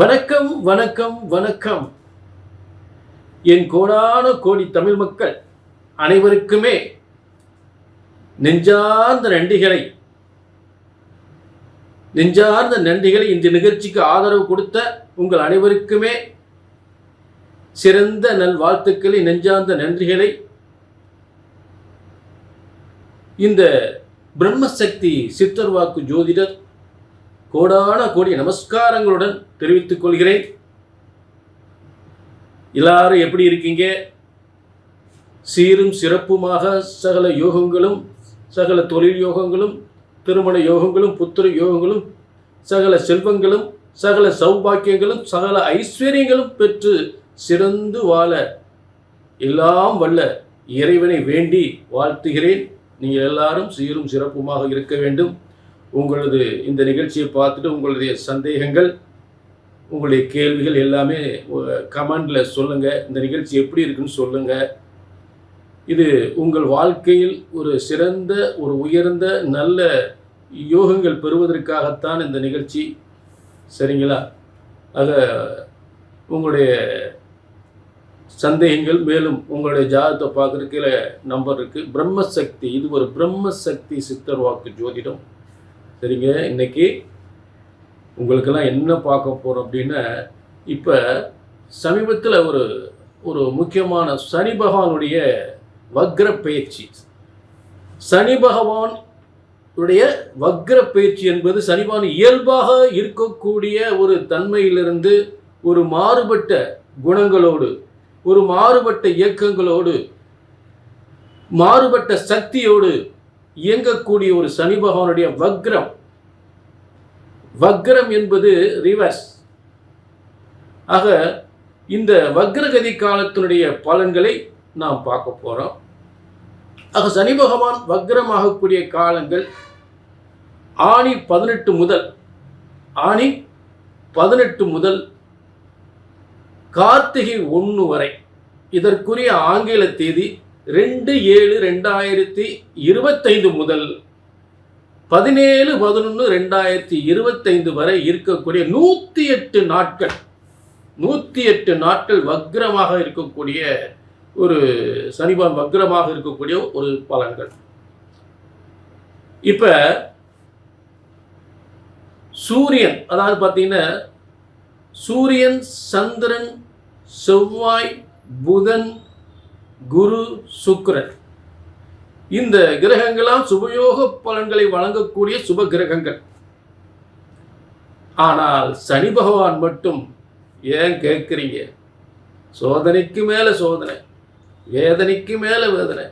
வணக்கம் வணக்கம் வணக்கம். என் கோடான கோடி தமிழ் மக்கள் அனைவருக்குமே நெஞ்சார்ந்த நன்றிகளை நெஞ்சார்ந்த நன்றிகளை இந்த நிகழ்ச்சிக்கு ஆதரவு கொடுத்த உங்கள் அனைவருக்குமே சிறந்த நல் வாழ்த்துக்களை நெஞ்சார்ந்த நன்றிகளை. இந்த பிரம்மசக்தி சித்தர் வாக்கு ஜோதிடர் கோடான கோடி நமஸ்காரங்களுடன் தெரிவித்துக் கொள்கிறேன். எல்லாரும் எப்படி இருக்கீங்க? சீரும் சிறப்புமாக சகல யோகங்களும் சகல தொழில் யோகங்களும் திருமண யோகங்களும் புத்திர யோகங்களும் சகல செல்வங்களும் சகல சௌபாக்கியங்களும் சகல ஐஸ்வர்யங்களும் பெற்று சிறந்து வாழ எல்லாம் வல்ல இறைவனை வேண்டி வாழ்த்துகிறேன். நீங்கள் எல்லாரும் சீரும் சிறப்புமாக இருக்க வேண்டும். உங்களது இந்த நிகழ்ச்சியை பார்த்துட்டு உங்களுடைய சந்தேகங்கள் உங்களுடைய கேள்விகள் எல்லாமே கமெண்டில் சொல்லுங்கள் இந்த நிகழ்ச்சி எப்படி இருக்குன்னு சொல்லுங்கள் இது உங்கள் வாழ்க்கையில் ஒரு சிறந்த ஒரு உயர்ந்த நல்ல யோகங்கள் பெறுவதற்காகத்தான் இந்த நிகழ்ச்சி. சரிங்களா? ஆக உங்களுடைய சந்தேகங்கள் மேலும் உங்களுடைய ஜாதகத்தை பார்க்குறதுக்கு நம்பர் இருக்குது பிரம்மசக்தி இது ஒரு பிரம்மசக்தி சித்தர் வாக்கு ஜோதிடம். சரிங்க இன்னைக்கு உங்களுக்கெல்லாம் என்ன பார்க்க போகிறோம் அப்படின்னா இப்போ சமீபத்தில் ஒரு ஒரு முக்கியமான சனி பகவானுடைய வக்ர பயிற்சி. சனி பகவான் உடைய வக்ர பயிற்சி என்பது சனி பகவான் இயல்பாக இருக்கக்கூடிய ஒரு தன்மையிலிருந்து ஒரு மாறுபட்ட குணங்களோடு ஒரு மாறுபட்ட இயக்கங்களோடு மாறுபட்ட சக்தியோடு இயங்கக்கூடிய ஒரு சனி பகவானுடைய வக்ரம். வக்ரம் என்பது ரிவர்ஸ் ஆக இந்த வக்ரகதி காலத்தினுடைய பலன்களை நாம் பார்க்க போகிறோம் ஆக சனி பகவான் வக்ரமாகக்கூடிய காலங்கள் ஆணி பதினெட்டு முதல் ஆணி பதினெட்டு முதல் கார்த்திகை ஒன்று வரை. இதற்குரிய ஆங்கில தேதி ரெண்டு ஏழு ரெண்டாயிரத்தி இருபத்தைந்து முதல் பதினேழு பதினொன்று ரெண்டாயிரத்தி இருபத்தைந்து வரை இருக்கக்கூடிய நூற்றி எட்டு நாட்கள் நூற்றி எட்டு நாட்கள் வக்ரமாக இருக்கக்கூடிய ஒரு சனிபான் வக்ரமாக இருக்கக்கூடிய ஒரு பலன்கள். இப்போ சூரியன் அதாவது பார்த்தீங்கன்னா சூரியன் சந்திரன் செவ்வாய் புதன் குரு சுக்ரன். இந்த கிரகங்களாம் சுபயோக பலன்களை வழங்கக்கூடிய சுப கிரகங்கள். ஆனால் சனி பகவான் மட்டும் ஏன் கேட்குறீங்க? சோதனைக்கு மேலே சோதனை வேதனைக்கு மேலே வேதனை.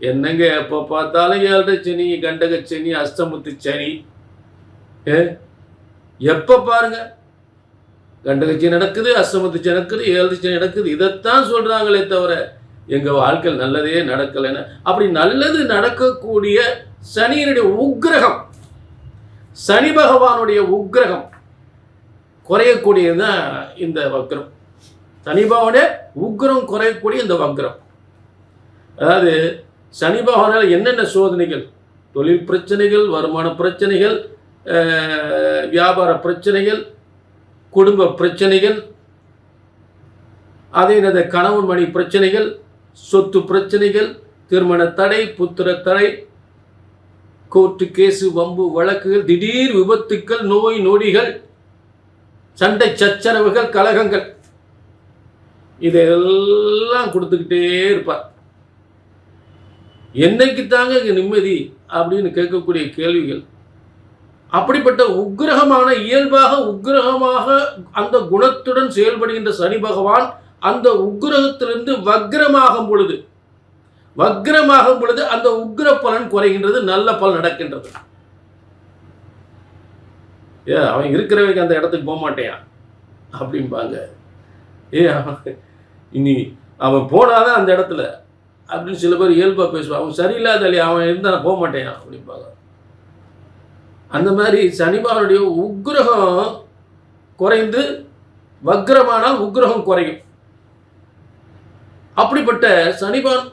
என்னங்க எப்போ பார்த்தாலும் ஏழரை சனி கண்டக சனி அஷ்டமுத்து சனி? ஏ? எப்போ பாருங்க? கண்டகச்சி நடக்குது அஷ்டமத்து நடக்குது ஏழு நடக்குது. இதைத்தான் சொல்கிறாங்களே தவிர எங்கள் வாழ்க்கை நல்லதே நடக்கலைன்னு அப்படி நல்லது நடக்கக்கூடிய சனியினுடைய உக்கிரகம் சனி பகவானுடைய உக்கிரகம் குறையக்கூடியது தான் இந்த வக்ரம். சனி பகவானுடைய உக்ரம் குறையக்கூடிய இந்த வக்ரம். அதாவது சனி பகவானால் என்னென்ன சோதனைகள்? தொழில் பிரச்சனைகள் வருமான பிரச்சனைகள் வியாபார பிரச்சனைகள் குடும்ப பிரச்சனைகள் அதே கணவன் மணி பிரச்சனைகள் சொத்து பிரச்சனைகள் திருமண தடை புத்திர தடை கோர்ட்டு கேஸு வம்பு வழக்குகள் திடீர் விபத்துக்கள் நோய் நொடிகள் சண்டை சச்சரவுகள் கலகங்கள். இதெல்லாம் கொடுத்துக்கிட்டே இருப்பார். என்னைக்கு தாங்க இங்கே நிம்மதி அப்படின்னு கேட்கக்கூடிய கேள்விகள். அப்படிப்பட்ட உக்கிரகமான இயல்பாக உக்கிரகமாக அந்த குணத்துடன் செயல்படுகின்ற சனி பகவான் அந்த உக்கிரகத்திலிருந்து வக்ரமாகும் பொழுது வக்ரமாகும் பொழுது அந்த உக்கிர பலன் குறைகின்றது நல்ல பலன் நடக்கின்றது. ஏ அவன் இருக்கிறவங்க அந்த இடத்துக்கு போக மாட்டேன் அப்படிம்பாங்க. ஏ இனி அவன் போனாதான் அந்த இடத்துல அப்படின்னு சில பேர் இயல்பாக பேசுவான் அவன் சரியில்லாத அவன் இருந்தால் போக மாட்டேன் அப்படிம்பாங்க. அந்த மாதிரி சனிபானுடைய உக்ரகம் குறைந்து வக்ரமானால் உக்ரகம் குறையும். அப்படிப்பட்ட சனிபான்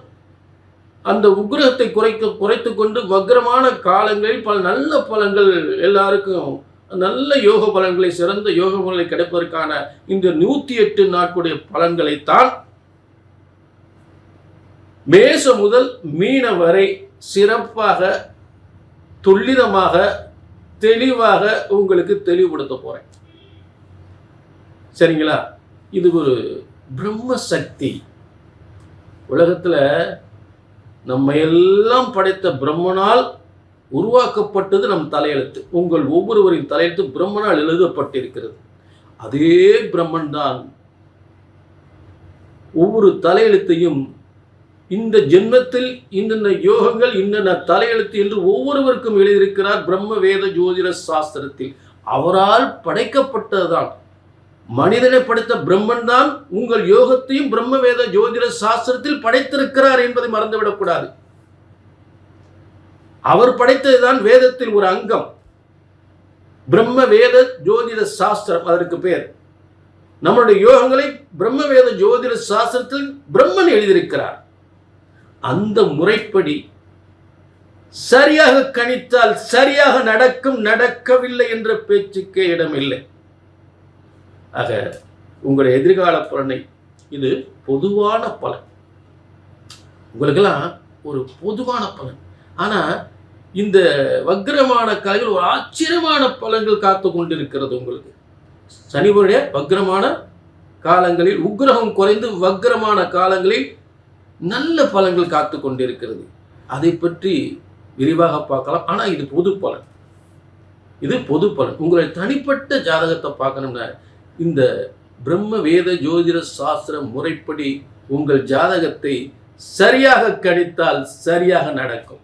அந்த உக்கிரகத்தை குறைக்க குறைத்து கொண்டு வக்ரமான காலங்களில் பல நல்ல பலன்கள் எல்லாருக்கும் நல்ல யோக பலன்களை சிறந்த யோக பலன்களை கிடைப்பதற்கான இந்த நூத்தி எட்டு நாட்களுடைய பலன்களைத்தான் மேச முதல் மீன வரை சிறப்பாக துல்லிதமாக தெளிவாக உங்களுக்கு தெளிவுபடுத்த போறேன். சரிங்களா? இது ஒரு பிரம்ம சக்தி உலகத்தில் நம்ம எல்லாம் படைத்த பிரம்மனால் உருவாக்கப்பட்டது நம் தலையெழுத்து. உங்கள் ஒவ்வொருவரின் தலையெழுத்து பிரம்மனால் எழுதப்பட்டிருக்கிறது. அதே பிரம்மன் தான் ஒவ்வொரு தலையெழுத்தையும் இந்த ஜென்மத்தில் இன்னென்ன யோகங்கள் இன்னென்ன தலையெழுத்து என்று ஒவ்வொருவருக்கும் எழுதியிருக்கிறார் பிரம்ம வேத ஜோதிட சாஸ்திரத்தில். அவரால் படைக்கப்பட்டதுதான். மனிதனை படைத்த பிரம்மன் தான் உங்கள் யோகத்தையும் பிரம்ம வேத ஜோதிட சாஸ்திரத்தில் படைத்திருக்கிறார் என்பதை மறந்துவிடக்கூடாது அவர் படைத்ததுதான் வேதத்தில் ஒரு அங்கம். பிரம்ம வேத ஜோதிட சாஸ்திரம் அதற்கு பெயர் நம்மளுடைய யோகங்களை பிரம்ம வேத ஜோதிட சாஸ்திரத்தில் பிரம்மன் எழுதியிருக்கிறார். அந்த முறைப்படி சரியாக கணித்தால் சரியாக நடக்கும் நடக்கவில்லை என்ற பேச்சுக்கே இடமில்லை. ஆக உங்களுடைய எதிர்கால பலனை இது பொதுவான பலன். உங்களுக்கெல்லாம் ஒரு பொதுவான பலன். ஆனால் இந்த வக்ரமான கலைகள் ஒரு ஆச்சரியமான பலன்கள் காத்து கொண்டிருக்கிறது உங்களுக்கு. சனிவருடைய வக்ரமான காலங்களில் உக்ரகம் குறைந்து வக்ரமான காலங்களில் நல்ல பலன்கள் காத்து கொண்டிருக்கிறது. அதை பற்றி விரிவாக பார்க்கலாம். ஆனால் இது பொது பலன். இது பொது பலன். உங்களுடைய தனிப்பட்ட ஜாதகத்தை பார்க்கணும்னா இந்த பிரம்ம வேத ஜோதிட சாஸ்திர முறைப்படி உங்கள் ஜாதகத்தை சரியாக கணித்தால் சரியாக நடக்கும்.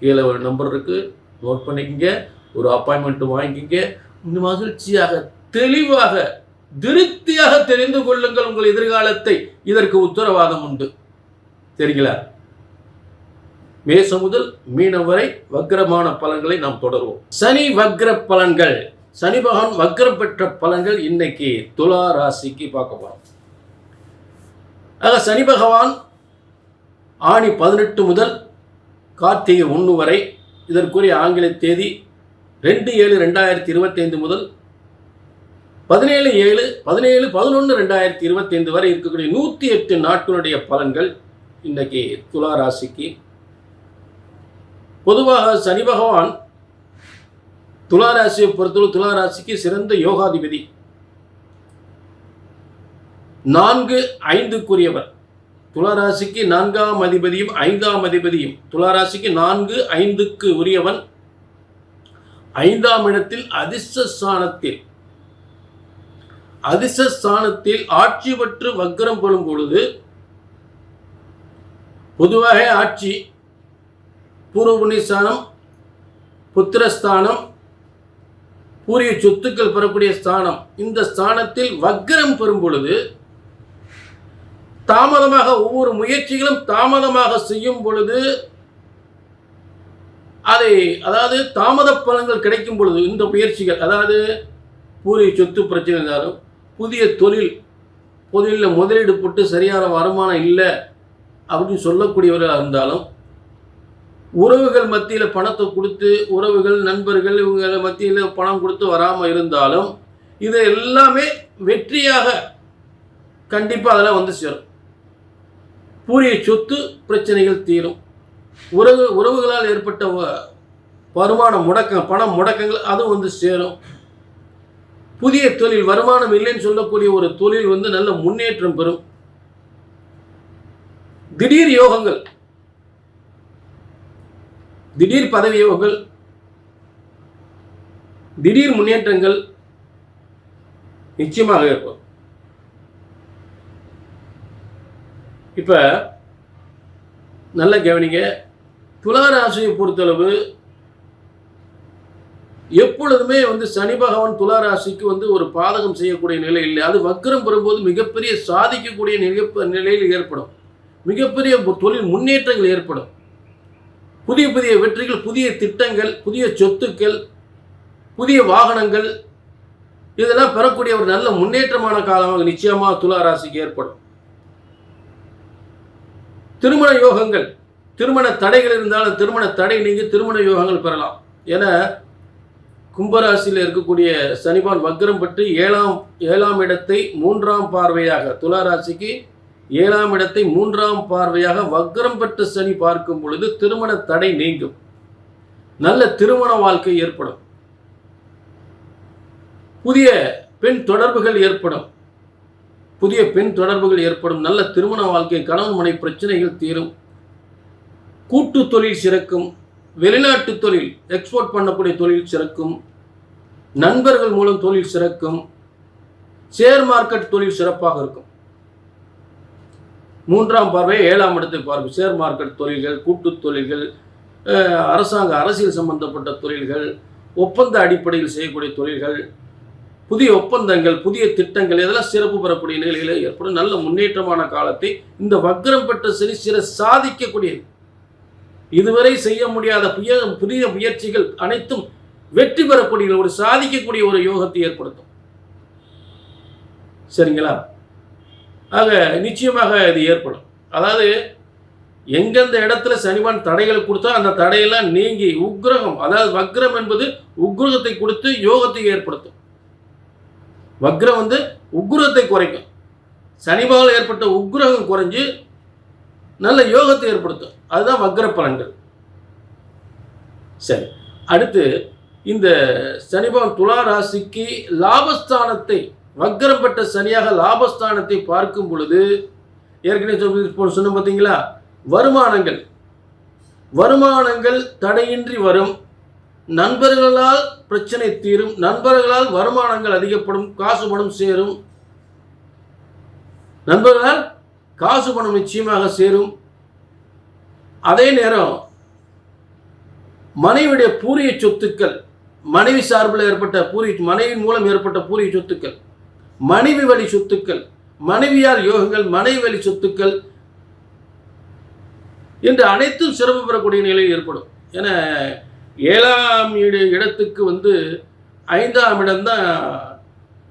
கீழே ஒரு நம்பர் இருக்கு. நோட் பண்ணிக்கங்க. ஒரு அப்பாயின்மெண்ட் வாங்கிக்கங்க. இந்த மகிழ்ச்சியாக தெளிவாக திருப்தியாக தெரிந்து கொள்ளுங்கள் உங்கள் எதிர்காலத்தை. இதற்கு உத்தரவாதம் உண்டு. சரிங்களா? மேசம் முதல் மீனம் வரை வக்ரமான பலன்களை நாம் தொடர்வோம். சனி வக்ர பலன்கள். சனி பகவான் வக்ரம் பெற்ற பலன்கள் இன்னைக்கு துலா ராசிக்கு பார்க்க போகிறோம் ஆக சனி பகவான் ஆணி பதினெட்டு முதல் கார்த்திகை ஒன்று வரை இதற்குரிய ஆங்கில தேதி ரெண்டு ஏழு ரெண்டாயிரத்தி இருபத்தைந்து முதல் பதினேழு ஏழு பதினேழு பதினொன்று ரெண்டாயிரத்தி இருபத்தைந்து வரை இருக்கக்கூடிய நூற்றி எட்டு நாட்களுடைய பலன்கள் இன்னைக்கு துலா ராசிக்கு. பொதுவாக சனி பகவான் துளாராசியை பொறுத்தவரை துளாராசிக்கு சிறந்த யோகாதிபதி. நான்கு ஐந்துக்குரியவர். துளாராசிக்கு நான்காம் அதிபதியும் ஐந்தாம் அதிபதியும். துளாராசிக்கு நான்கு ஐந்துக்கு உரியவன். ஐந்தாம் இடத்தில் அதிர்ஷ்ட ஸ்தானத்தில் ஸ்தானத்தில் ஆட்சி பெற்று வக்ரம் பெறும் பொழுது பொதுவாக ஆட்சி பூர்வ புண்ணியஸ்தானம் புத்திரஸ்தானம் பூரிய சொத்துக்கள் பெறக்கூடிய ஸ்தானம். இந்த ஸ்தானத்தில் வக்ரம் பெறும் பொழுது தாமதமாக ஒவ்வொரு முயற்சிகளும் தாமதமாக செய்யும் பொழுது அதை அதாவது தாமத பலன்கள் கிடைக்கும் பொழுது இந்த முயற்சிகள் அதாவது பூரிய சொத்து பிரச்சனை இருந்தாலும் புதிய தொழில் தொழிலில் முதலீடு போட்டு சரியான வருமானம் இல்லை அப்படின்னு சொல்லக்கூடியவராக இருந்தாலும் உறவுகள் மத்தியில் பணத்தை கொடுத்து உறவுகள் நண்பர்கள் இவங்க மத்தியில் பணம் கொடுத்து வராமல் இருந்தாலும் இது எல்லாமே வெற்றியாக கண்டிப்பாக அதெல்லாம் வந்து சேரும். பூரிய சொத்து பிரச்சனைகள் தீரும். உறவு உறவுகளால் ஏற்பட்ட வ- வருமான முடக்கம் பணம் முடக்கங்கள் அதுவும் வந்து சேரும். புதிய தொழில் வருமானம் இல்லைன்னு சொல்லக்கூடிய ஒரு தொழில் வந்து நல்ல முன்னேற்றம் பெறும். திடீர் யோகங்கள் திடீர் பதவியோகங்கள் திடீர் முன்னேற்றங்கள் நிச்சயமாக இருக்கும் இப்போ நல்ல கவனிங்க துளாராசியை பொறுத்தளவு எப்பொழுதுமே வந்து சனி பகவான் துளாராசிக்கு வந்து ஒரு பாதகம் செய்யக்கூடிய நிலை இல்லை. அது வக்கரம் பெறும்போது மிகப்பெரிய சாதிக்கக்கூடிய நிலை நிலையில் ஏற்படும். மிகப்பெரிய தொழில் முன்னேற்றங்கள் ஏற்படும். புதிய புதிய வெற்றிகள் புதிய திட்டங்கள் புதிய சொத்துக்கள் புதிய வாகனங்கள் இதெல்லாம் பெறக்கூடிய ஒரு நல்ல முன்னேற்றமான காலமாக நிச்சயமாக துலா ராசிக்கு ஏற்படும். திருமண யோகங்கள் திருமண தடைகள் இருந்தாலும் திருமண தடை நீங்கி திருமண யோகங்கள் பெறலாம். என கும்பராசியில் இருக்கக்கூடிய சனிபான் வக்ரம் பெற்று ஏழாம் ஏழாம் இடத்தை மூன்றாம் பார்வையாக துலா ராசிக்கு ஏழாம் இடத்தை மூன்றாம் பார்வையாக வக்ரம் பெற்ற சனி பார்க்கும் பொழுது திருமண தடை நீங்கும். நல்ல திருமண வாழ்க்கை ஏற்படும். புதிய பெண் தொடர்புகள் ஏற்படும். புதிய பெண் தொடர்புகள் ஏற்படும். நல்ல திருமண வாழ்க்கை கணவன் மனை பிரச்சனைகள் தீரும். கூட்டு தொழில் சிறக்கும். வெளிநாட்டு தொழில் எக்ஸ்போர்ட் பண்ணக்கூடிய தொழில் சிறக்கும். நண்பர்கள் மூலம் தொழில் சிறக்கும். ஷேர் மார்க்கெட் தொழில் சிறப்பாக இருக்கும். மூன்றாம் பார்வை ஏழாம் இடத்தை பார்வை. ஷேர் மார்க்கெட் தொழில்கள் கூட்டு தொழில்கள் அரசாங்க அரசியல் சம்பந்தப்பட்ட தொழில்கள் ஒப்பந்த அடிப்படையில் செய்யக்கூடிய தொழில்கள் புதிய ஒப்பந்தங்கள் புதிய திட்டங்கள் இதெல்லாம் சிறப்பு பெறக்கூடிய நிலையில் ஏற்படும். நல்ல முன்னேற்றமான காலத்தை இந்த வக்ரம் பெற்ற சரி சில சாதிக்கக்கூடியது இதுவரை செய்ய முடியாத புதிய புதிய முயற்சிகள் அனைத்தும் வெற்றி பெறக்கூடிய ஒரு சாதிக்கக்கூடிய ஒரு யோகத்தை ஏற்படுத்தும். சரிங்களா? ஆக நிச்சயமாக இது ஏற்படும். அதாவது எங்கெந்த இடத்துல சனிவான் தடைகள் கொடுத்தா அந்த தடையெல்லாம் நீங்கி உக்ரகம் அதாவது வக்ரம் என்பது உக்ரகத்தை கொடுத்து யோகத்தை ஏற்படுத்தும். வக்ரம் வந்து உக்ரத்தை குறைக்கும். சனிபால் ஏற்பட்ட உக்ரகம் குறைஞ்சு நல்ல யோகத்தை ஏற்படுத்தும். அதுதான் வக்ர பலன்கள். சரி அடுத்து இந்த சனிபவன் துளா ராசிக்கு லாபஸ்தானத்தை வக்கரம் பெற்ற சனியாக லாபஸ்தானத்தை பார்க்கும் பொழுது ஏற்கனவே சொன்ன சொன்னோம் பார்த்தீங்களா? வருமானங்கள். வருமானங்கள் தடையின்றி வரும். நண்பர்களால் பிரச்சனை தீரும். நண்பர்களால் வருமானங்கள் அதிகப்படும். காசு பணம் சேரும். நண்பர்களால் காசு பணம் நிச்சயமாக சேரும். அதே நேரம் மனைவியுடைய பூரிய சொத்துக்கள் மனைவி சார்பில் ஏற்பட்ட பூரி மனைவியின் மூலம் ஏற்பட்ட பூரிய சொத்துக்கள் மனைவி வழி சொத்துக்கள் மனைவியார் யோகங்கள் மனைவி வழி சொத்துக்கள் என்று அனைத்தும் சிரமம் பெறக்கூடிய நிலை ஏற்படும். ஏன்னா ஏழாம் இடத்துக்கு வந்து ஐந்தாம் இடம்தான்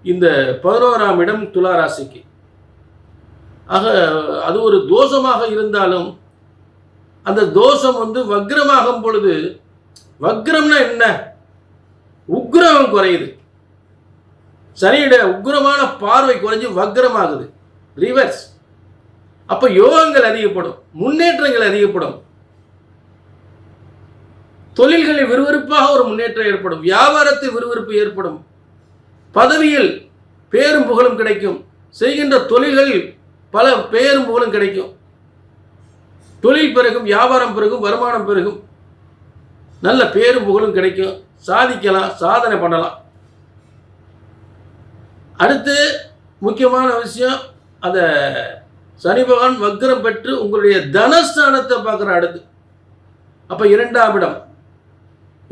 இந்த பதினோராம் இடம் துலா ராசிக்கு. ஆக அது ஒரு தோஷமாக இருந்தாலும் அந்த தோஷம் வந்து வக்ரமாகும் பொழுது வக்ரம்னா என்ன? உக்ரம் குறையுது. சனியோட உக்ரமான பார்வை குறைஞ்சு வக்ரமாகுது ரிவர்ஸ் அப்போ யோகங்கள் அதிகப்படும் முன்னேற்றங்கள் அதிகப்படும். தொழில்களில் விறுவிறுப்பாக ஒரு முன்னேற்றம் ஏற்படும் வியாபாரத்தில் விறுவிறுப்பு ஏற்படும். பதவியில் பேரும் புகழும் கிடைக்கும் செய்கின்ற தொழில்களில் பல பெயரும் புகழும் கிடைக்கும். தொழில் பெருகும் வியாபாரம் பிறகும் வருமானம் பிறகும் நல்ல பேரும் புகழும் கிடைக்கும். சாதிக்கலாம் சாதனை பண்ணலாம். அடுத்து முக்கியமான விஷயம் அந்த சனி பகவான் வக்ரம் பெற்று உங்களுடைய தனஸ்தானத்தை பார்க்குற அடுத்து. அப்போ இரண்டாம் இடம்.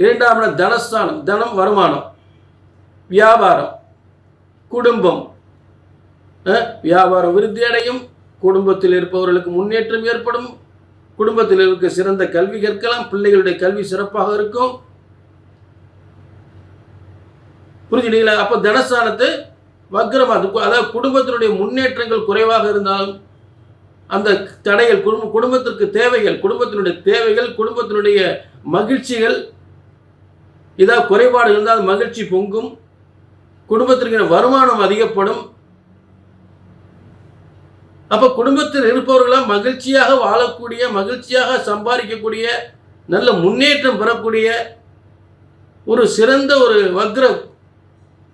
இரண்டாம் இடம் தனஸ்தானம் தனம் வருமானம் வியாபாரம் குடும்பம். வியாபாரம் விருத்தி அடையும் குடும்பத்தில் இருப்பவர்களுக்கு முன்னேற்றம் ஏற்படும் குடும்பத்தில் இருக்க சிறந்த கல்வி கற்கலாம் பிள்ளைகளுடைய கல்வி சிறப்பாக இருக்கும். புரிஞ்சுட்டீங்களா? அப்போ தனஸ்தானத்தை வக்ரம் அது அதாவது குடும்பத்தினுடைய முன்னேற்றங்கள் குறைவாக இருந்தாலும் அந்த தடைகள் குடும்ப குடும்பத்திற்கு தேவைகள் குடும்பத்தினுடைய தேவைகள் குடும்பத்தினுடைய மகிழ்ச்சிகள் ஏதாவது குறைபாடு இருந்தால் மகிழ்ச்சி பொங்கும் குடும்பத்திற்கு வருமானம் அதிகப்படும். அப்போ குடும்பத்தில் இருப்பவர்களாம் மகிழ்ச்சியாக வாழக்கூடிய மகிழ்ச்சியாக சம்பாதிக்கக்கூடிய நல்ல முன்னேற்றம் பெறக்கூடிய ஒரு சிறந்த ஒரு வக்ரம்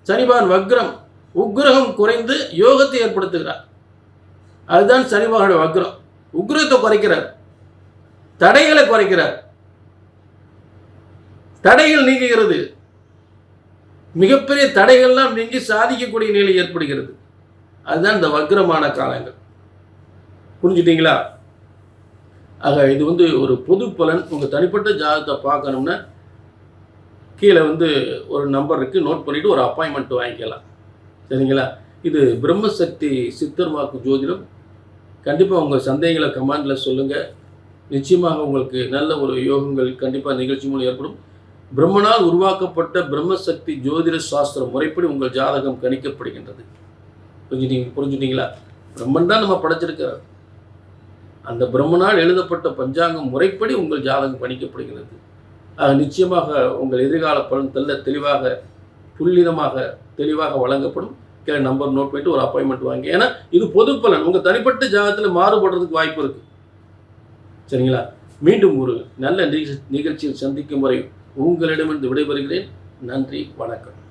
சனிபான் வக்ரம். உக்ரகம் குறைந்து யோகத்தை ஏற்படுத்துகிறார். அதுதான் சனிபானுடைய வக்ரம். உக்ரத்தை குறைக்கிறார். தடைகளை குறைக்கிறார். தடைகள் நீங்குகிறது. மிகப்பெரிய தடைகள்லாம் நீங்கி சாதிக்கக்கூடிய நிலை ஏற்படுகிறது. அதுதான் இந்த வக்ரமான காலங்கள். புரிஞ்சுட்டீங்களா? ஆக இது வந்து ஒரு பொது பலன். உங்கள் தனிப்பட்ட ஜாதகத்தை பார்க்கணும்னா கீழே வந்து ஒரு நம்பர் இருக்குது நோட் பண்ணிவிட்டு ஒரு அப்பாயின்மெண்ட் வாங்கிக்கலாம். சரிங்களா? இது பிரம்மசக்தி சித்தர் வாக்கு ஜோதிடம். கண்டிப்பாக உங்கள் சந்தேகங்களை கமாண்டில் சொல்லுங்கள் நிச்சயமாக உங்களுக்கு நல்ல ஒரு யோகங்கள் கண்டிப்பாக நிகழ்ச்சி மூலம் ஏற்படும். பிரம்மனால் உருவாக்கப்பட்ட பிரம்மசக்தி ஜோதிட சாஸ்திரம் முறைப்படி உங்கள் ஜாதகம் கணிக்கப்படுகின்றது. புரிஞ்சுட்டீங்க புரிஞ்சுட்டீங்களா? பிரம்மன் தான் நம்ம படைச்சிருக்கிறார். அந்த பிரம்மனால் எழுதப்பட்ட பஞ்சாங்கம் முறைப்படி உங்கள் ஜாதகம் கணிக்கப்படுகிறது. ஆக நிச்சயமாக உங்கள் எதிர்கால பலன் தெல்ல தெளிவாக துல்லிதமாக தெளிவாக வழங்கப்படும். கீழே நம்பர் நோட் பண்ணிட்டு ஒரு அப்பாயின்மெண்ட் வாங்கி ஏன்னா இது பொது பலன். உங்கள் தனிப்பட்ட ஜாதகத்தில் மாறுபடுறதுக்கு வாய்ப்பு இருக்குது சரிங்களா? மீண்டும் ஒரு நல்ல நிகழ்ச்சி- நிகழ்ச்சியில் சந்திக்கும் வரை உங்களிடமிருந்து விடைபெறுகிறேன். நன்றி வணக்கம்.